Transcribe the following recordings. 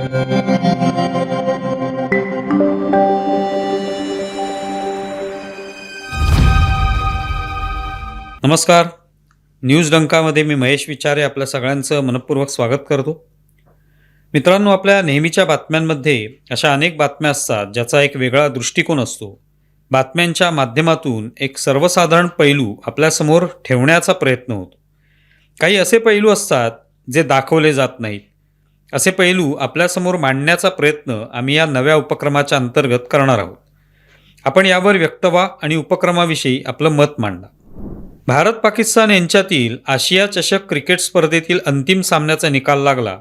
नमस्कार. न्यूज डंकामध्ये मी महेश विचारे आपल्या सगळ्यांचं मनपूर्वक स्वागत करतो. मित्रांनो आपल्या नेहमीच्या बातम्यांमध्ये अशा अनेक बातम्या असतात ज्याचा एक वेगळा दृष्टिकोन असतो. बातम्यांच्या माध्यमातून एक सर्वसाधारण पैलू आपल्यासमोर ठेवण्याचा प्रयत्न होतो. काही असे पैलू असतात जे दाखवले जात नाहीत. असे पैलू आपल्यासमोर मांडण्याचा प्रयत्न आम्ही या नव्या उपक्रमाच्या अंतर्गत करणार आहोत. आपण यावर व्यक्तवा आणि उपक्रमाविषयी आपलं मत मांडा. भारत पाकिस्तान यांच्यातील आशिया चषक क्रिकेट स्पर्धेतील अंतिम सामन्याचा निकाल लागला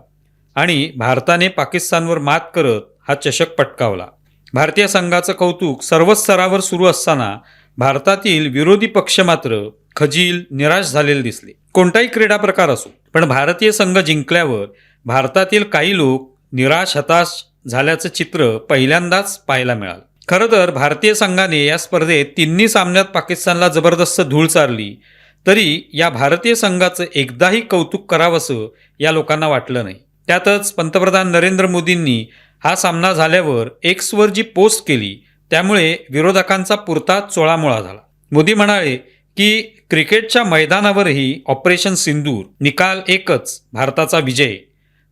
आणि भारताने पाकिस्तानवर मात करत हा चषक पटकावला. भारतीय संघाचं कौतुक सर्वच स्तरावर सुरू असताना भारतातील विरोधी पक्ष मात्र खजील निराश झालेले दिसले. कोणताही क्रीडा प्रकार असो पण भारतीय संघ जिंकल्यावर भारतातील काही लोक निराश हताश झाल्याचं चित्र पहिल्यांदाच पाहायला मिळालं. खरं तर भारतीय संघाने या स्पर्धेत तिन्ही सामन्यात पाकिस्तानला जबरदस्त धूळ चारली. तरी या भारतीय संघाचं एकदाही कौतुक करावंसं या लोकांना वाटलं नाही. त्यातच पंतप्रधान नरेंद्र मोदींनी हा सामना झाल्यावर एक्सवर जी पोस्ट केली त्यामुळे विरोधकांचा पुरता चोळामोळा झाला. मोदी म्हणाले की क्रिकेटच्या मैदानावरही ऑपरेशन सिंदूर निकाल एकच भारताचा विजय.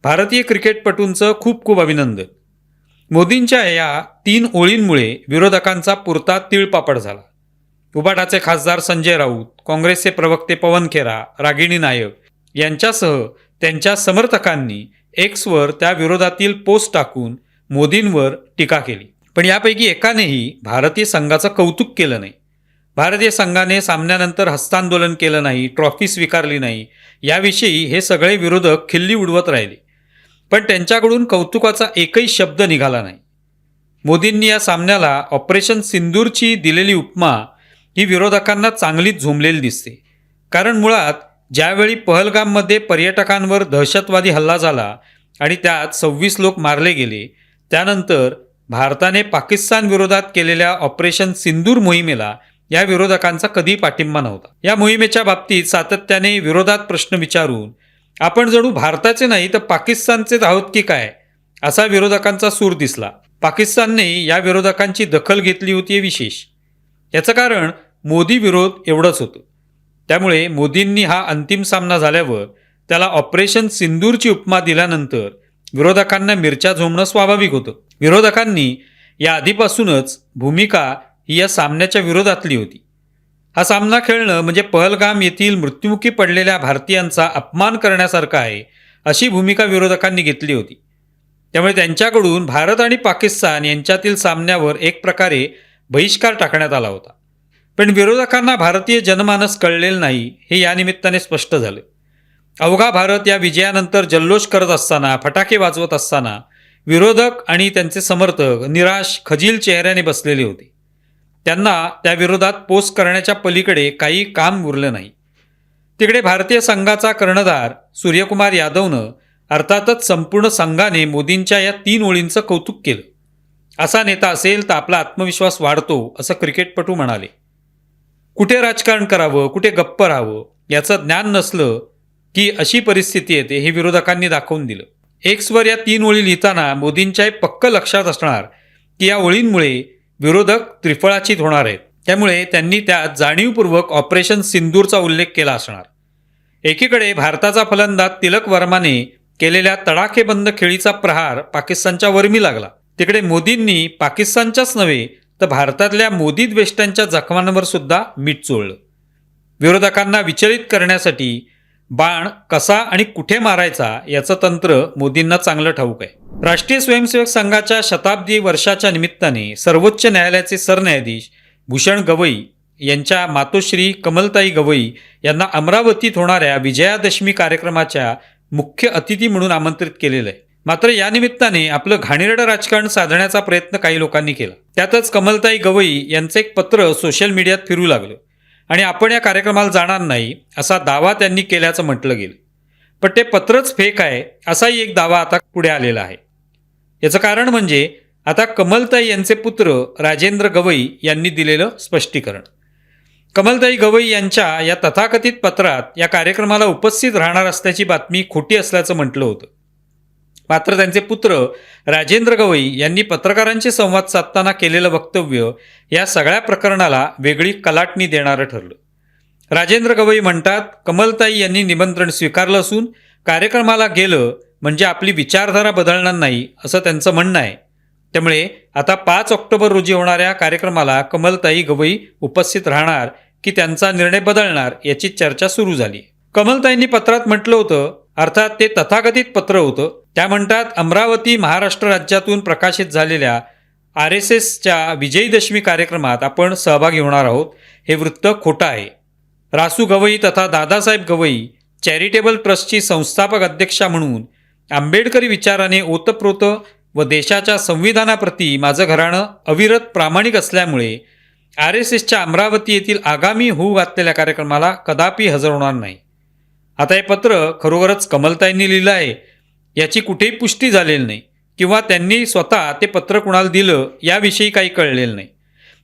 भारतीय क्रिकेटपटूंचं खूप खूप अभिनंदन. मोदींच्या या तीन ओळींमुळे विरोधकांचा पुरता तिळपापड झाला. उबाटाचे खासदार संजय राऊत काँग्रेसचे प्रवक्ते पवन खेरा रागिणी नायक यांच्यासह त्यांच्या समर्थकांनी एक्सवर त्या विरोधातील पोस्ट टाकून मोदींवर टीका केली. पण यापैकी एकानेही भारतीय संघाचं कौतुक केलं नाही. भारतीय संघाने सामन्यानंतर हस्तांदोलन केलं नाही ट्रॉफी स्वीकारली नाही. याविषयी हे सगळे विरोधक खिल्ली उडवत राहिले. पण त्यांच्याकडून कौतुकाचा एकही शब्द निघाला नाही. मोदींनी या सामन्याला ऑपरेशन सिंदूरची दिलेली उपमा ही विरोधकांना चांगलीच झोंबलेली दिसते. कारण मुळात ज्यावेळी पहलगाममध्ये पर्यटकांवर दहशतवादी हल्ला झाला आणि त्यात सव्वीस लोक मारले गेले त्यानंतर भारताने पाकिस्तान विरोधात केलेल्या ऑपरेशन सिंदूर मोहिमेला या विरोधकांचा कधी पाठिंबा नव्हता. या मोहिमेच्या बाबतीत सातत्याने विरोधात प्रश्न विचारून आपण जणू भारताचे नाही तर पाकिस्तानचेच आहोत की काय? असा विरोधकांचा सूर दिसला. पाकिस्तानने या विरोधकांची दखल घेतली होती हे विशेष. याचं कारण मोदी विरोध एवढंच होतं. त्यामुळे मोदींनी हा अंतिम सामना झाल्यावर त्याला ऑपरेशन सिंदूरची उपमा दिल्यानंतर विरोधकांना मिरच्या झोमणं स्वाभाविक होतं. विरोधकांनी या आधीपासूनच भूमिका ही या सामन्याच्या विरोधातली होती. हा सामना खेळणं म्हणजे पहलगाम येथील मृत्युमुखी पडलेल्या भारतीयांचा अपमान करण्यासारखा आहे अशी भूमिका विरोधकांनी घेतली होती. त्यामुळे त्यांच्याकडून भारत आणि पाकिस्तान यांच्यातील सामन्यावर एक प्रकारे बहिष्कार टाकण्यात आला होता. पण विरोधकांना भारतीय जनमानस कळलेलं नाही हे यानिमित्ताने स्पष्ट झालं. अवघा भारत या विजयानंतर जल्लोष करत असताना फटाके वाजवत असताना विरोधक आणि त्यांचे समर्थक निराश खजील चेहऱ्याने बसलेले होते. त्यांना त्या विरोधात पोस्ट करण्याच्या पलीकडे काही काम उरलं नाही. तिकडे भारतीय संघाचा कर्णधार सूर्यकुमार यादवनं अर्थातच संपूर्ण संघाने मोदींच्या या तीन ओळींचं कौतुक केलं. असा नेता असेल तर आपला आत्मविश्वास वाढतो असं क्रिकेटपटू म्हणाले. कुठे राजकारण करावं कुठे गप्प राहावं याचं ज्ञान नसलं की अशी परिस्थिती येते हे विरोधकांनी दाखवून दिलं. एक्सवर या तीन ओळी लिहिताना मोदींच्या हे पक्क लक्षात असणार की या ओळींमुळे विरोधक त्रिफळाचीत होणार आहेत. त्यामुळे त्यांनी त्यात जाणीवपूर्वक ऑपरेशन सिंदूरचा उल्लेख केला असणार. एकीकडे भारताचा फलंदाज तिलक वर्माने केलेल्या तडाखेबंद खेळीचा प्रहार पाकिस्तानच्या वर्मी लागला. तिकडे मोदींनी पाकिस्तानच्याच नव्हे तर भारतातल्या मोदी द्वेष्ट्यांच्या जखमांवर सुद्धा मीठ चोळलं. विरोधकांना विचलित करण्यासाठी बाण कसा आणि कुठे मारायचा याचं तंत्र मोदींना चांगलं ठाऊक आहे. राष्ट्रीय स्वयंसेवक संघाच्या शताब्दी वर्षाच्या निमित्ताने सर्वोच्च न्यायालयाचे सरन्यायाधीश भूषण गवई यांच्या मातोश्री कमलताई गवई यांना अमरावतीत होणाऱ्या विजयादशमी कार्यक्रमाच्या मुख्य अतिथी म्हणून आमंत्रित केलेलं आहे. मात्र या निमित्ताने आपलं घाणेरडं राजकारण साधण्याचा प्रयत्न काही लोकांनी केला. त्यातच कमलताई गवई यांचं एक पत्र सोशल मीडियात फिरू लागलं. आणि आपण या कार्यक्रमाला जाणार नाही असा दावा त्यांनी केल्याचं म्हटलं गेलं. पण ते पत्रच फेक आहे असाही एक दावा आता पुढे आलेला आहे. याचं कारण म्हणजे आता कमलताई यांचे पुत्र राजेंद्र गवई यांनी दिलेलं स्पष्टीकरण. कमलताई गवई यांच्या या तथाकथित पत्रात या कार्यक्रमाला उपस्थित राहणार असल्याची बातमी खोटी असल्याचं म्हटलं होतं. मात्र त्यांचे पुत्र राजेंद्र गवई यांनी पत्रकारांशी संवाद साधताना केलेलं वक्तव्य या सगळ्या प्रकरणाला वेगळी कलाटणी देणारं ठरलं. राजेंद्र गवई म्हणतात कमलताई यांनी निमंत्रण स्वीकारलं असून कार्यक्रमाला गेलं म्हणजे आपली विचारधारा बदलणार नाही असं त्यांचं म्हणणं आहे. त्यामुळे आता पाच ऑक्टोबर रोजी होणाऱ्या कार्यक्रमाला कमलताई गवई उपस्थित राहणार की त्यांचा निर्णय बदलणार याची चर्चा सुरू झाली. कमलताईंनी पत्रात म्हटलं होतं अर्थात ते तथाकथित पत्र होतं. त्या म्हणतात अमरावती महाराष्ट्र राज्यातून प्रकाशित झालेल्या आर एस एसच्या विजयदशमी कार्यक्रमात आपण सहभागी होणार आहोत. हे वृत्त खोटं आहे. रासू गवई तथा दादासाहेब गवई चॅरिटेबल ट्रस्टची संस्थापक अध्यक्षा म्हणून आंबेडकरी विचाराने ओतप्रोत व देशाच्या संविधानाप्रती माझं घराणं अविरत प्रामाणिक असल्यामुळे आर एस एसच्या अमरावती येथील आगामी होऊ घातलेल्या कार्यक्रमाला कदापि हजर होणार नाही. आता हे पत्र खरोखरच कमलताईंनी लिहिलं आहे. याची कुठेही पुष्टी झालेली नाही किंवा त्यांनी स्वतः ते पत्र कुणाला दिलं याविषयी काही कळलेलं नाही.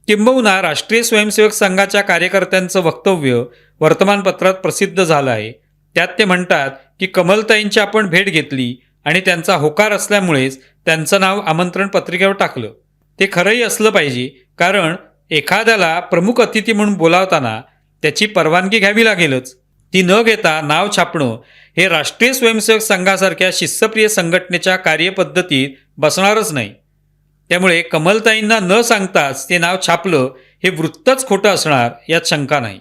किंबहुना राष्ट्रीय स्वयंसेवक संघाच्या कार्यकर्त्यांचं वक्तव्य वर्तमानपत्रात प्रसिद्ध झालं आहे. त्यात ते म्हणतात की कमलताईंची आपण भेट घेतली आणि त्यांचा होकार असल्यामुळेच त्यांचं नाव आमंत्रण पत्रिकेवर टाकलं. ते खरंही असलं पाहिजे कारण एखाद्याला प्रमुख अतिथी म्हणून बोलावताना त्याची परवानगी घ्यावी लागेलच. ती न घेता नाव छापणं हे राष्ट्रीय स्वयंसेवक संघासारख्या शिस्तप्रिय संघटनेच्या कार्यपद्धतीत बसणारच नाही. त्यामुळे कमलताईंना न सांगताच ते नाव छापलं हे वृत्तच खोटं असणार यात शंका नाही.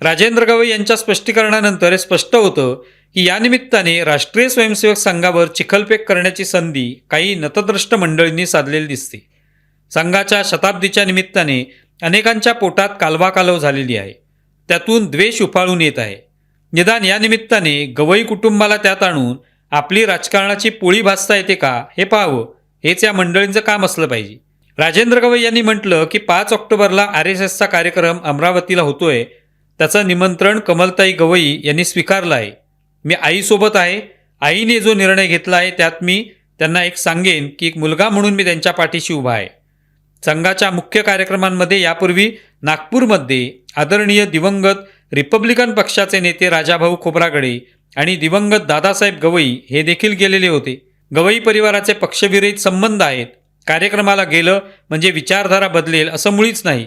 राजेंद्र गवई यांच्या स्पष्टीकरणानंतर हे स्पष्ट होतं की या निमित्ताने राष्ट्रीय स्वयंसेवक संघावर चिखलफेक करण्याची संधी काही नतद्रष्ट मंडळींनी साधलेली दिसते. संघाच्या शताब्दीच्या निमित्ताने अनेकांच्या पोटात कालवाकालव झालेली आहे. त्यातून द्वेष उफाळून येत आहे. निदान या निमित्ताने गवई कुटुंबाला त्यात आणून आपली राजकारणाची पोळी भासता येते का हे पाहावं हेच या मंडळींचं काम असलं पाहिजे. राजेंद्र गवई यांनी म्हटलं की पाच ऑक्टोबरला आर एस एसचा कार्यक्रम अमरावतीला होतोय. त्याचं निमंत्रण कमलताई गवई यांनी स्वीकारलं आहे. मी आईसोबत आहे. आईने जो निर्णय घेतला आहे त्यात मी त्यांना एक सांगेन की एक मुलगा म्हणून मी त्यांच्या पाठीशी उभा आहे. संघाच्या मुख्य कार्यक्रमांमध्ये यापूर्वी नागपूरमध्ये आदरणीय दिवंगत रिपब्लिकन पक्षाचे नेते राजाभाऊ खोब्रागडे आणि दिवंगत दादासाहेब गवई हे देखील गेलेले होते. गवई परिवाराचे पक्षविरहित संबंध आहेत. कार्यक्रमाला गेलं म्हणजे विचारधारा बदलेल असं मुळीच नाही.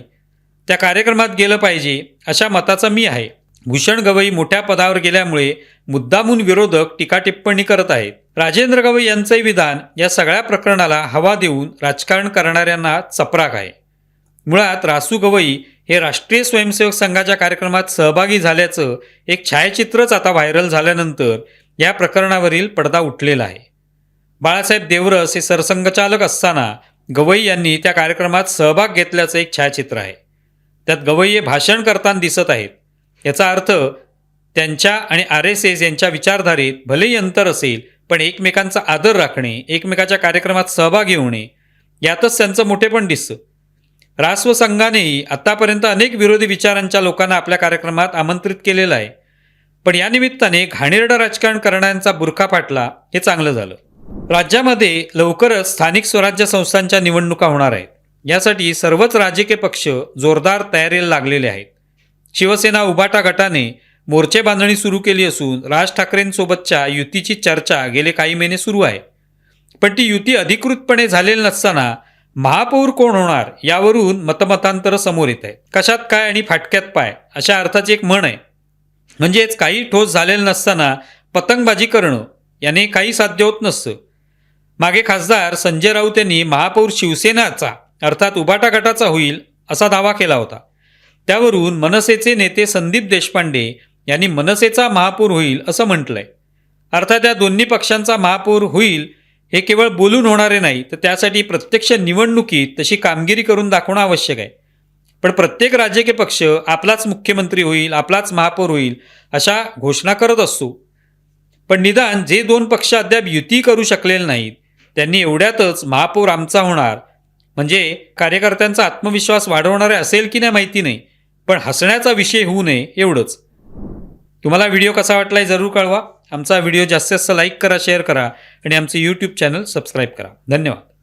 त्या कार्यक्रमात गेलं पाहिजे अशा मताचा मी आहे. भूषण गवई मोठ्या पदावर गेल्यामुळे मुद्दामून विरोधक टीका टिप्पणी करत आहेत. राजेंद्र गवई यांचंही विधान या सगळ्या प्रकरणाला हवा देऊन राजकारण करणाऱ्यांना चपराक आहे. मुळात रासू गवई हे राष्ट्रीय स्वयंसेवक संघाच्या कार्यक्रमात सहभागी झाल्याचं एक छायाचित्रच आता व्हायरल झाल्यानंतर या प्रकरणावरील पडदा उठलेला आहे. बाळासाहेब देवरस हे सरसंघचालक असताना गवई यांनी त्या कार्यक्रमात सहभाग घेतल्याचं एक छायाचित्र आहे. त्यात गवई हे भाषण करताना दिसत आहेत. याचा अर्थ त्यांच्या आणि आर एस एस यांच्या विचारधारेत भलेही अंतर असेल पण एकमेकांचा आदर राखणे एकमेकाच्या कार्यक्रमात सहभागी होणे यातच त्यांचं मोठेपण दिसतं. रास्व संघानेही आतापर्यंत अनेक विरोधी विचारांच्या लोकांना आपल्या कार्यक्रमात आमंत्रित केलेलं आहे. पण या निमित्ताने घाणेरडं राजकारण करणाऱ्यांचा बुरखा फाटला हे चांगलं झालं. राज्यामध्ये लवकरच स्थानिक स्वराज्य संस्थांच्या निवडणुका होणार आहेत. यासाठी सर्वच राजकीय पक्ष जोरदार तयारीला लागलेले आहेत. शिवसेना उबाटा गटाने मोर्चे बांधणी सुरू केली असून राज ठाकरेंसोबतच्या युतीची चर्चा गेले काही महिने सुरू आहे. पण ती युती अधिकृतपणे झालेली नसताना महापौर कोण होणार यावरून मतमतांतर समोर येत आहे कशात काय आणि फाटक्यात पाय अशा अर्थाची एक म्हण आहे. म्हणजेच काही ठोस झालेलं नसताना पतंगबाजी करणं याने काही साध्य होत नसतं. मागे खासदार संजय राऊत यांनी महापौर शिवसेनाचा अर्थात उबाटा गटाचा होईल असा दावा केला होता. त्यावरून मनसेचे नेते संदीप देशपांडे यांनी मनसेचा महापौर होईल असं म्हटलंय. अर्थात या दोन्ही पक्षांचा महापौर होईल हे केवळ बोलून होणारे नाही तर त्यासाठी प्रत्यक्ष निवडणुकीत तशी कामगिरी करून दाखवणं आवश्यक आहे. पण प्रत्येक राजकीय पक्ष आपलाच मुख्यमंत्री होईल आपलाच महापौर होईल अशा घोषणा करत असतो. पण निदान जे दोन पक्ष अद्याप युती करू शकलेले नाहीत त्यांनी एवढ्यातच महापौर आमचा होणार. म्हणजे कार्यकर्त्यांचा आत्मविश्वास वाढवणारे असेल की नाही माहिती नाही पण हसण्याचा विषय होऊ नये एवढंच. तुम्हाला व्हिडिओ कसा वाटला आहे जरूर कळवा. आमचा व्हिडिओ जास्तीत जास्त लाईक करा शेअर करा आणि आमचे यूट्यूब चॅनल सबस्क्राईब करा. धन्यवाद.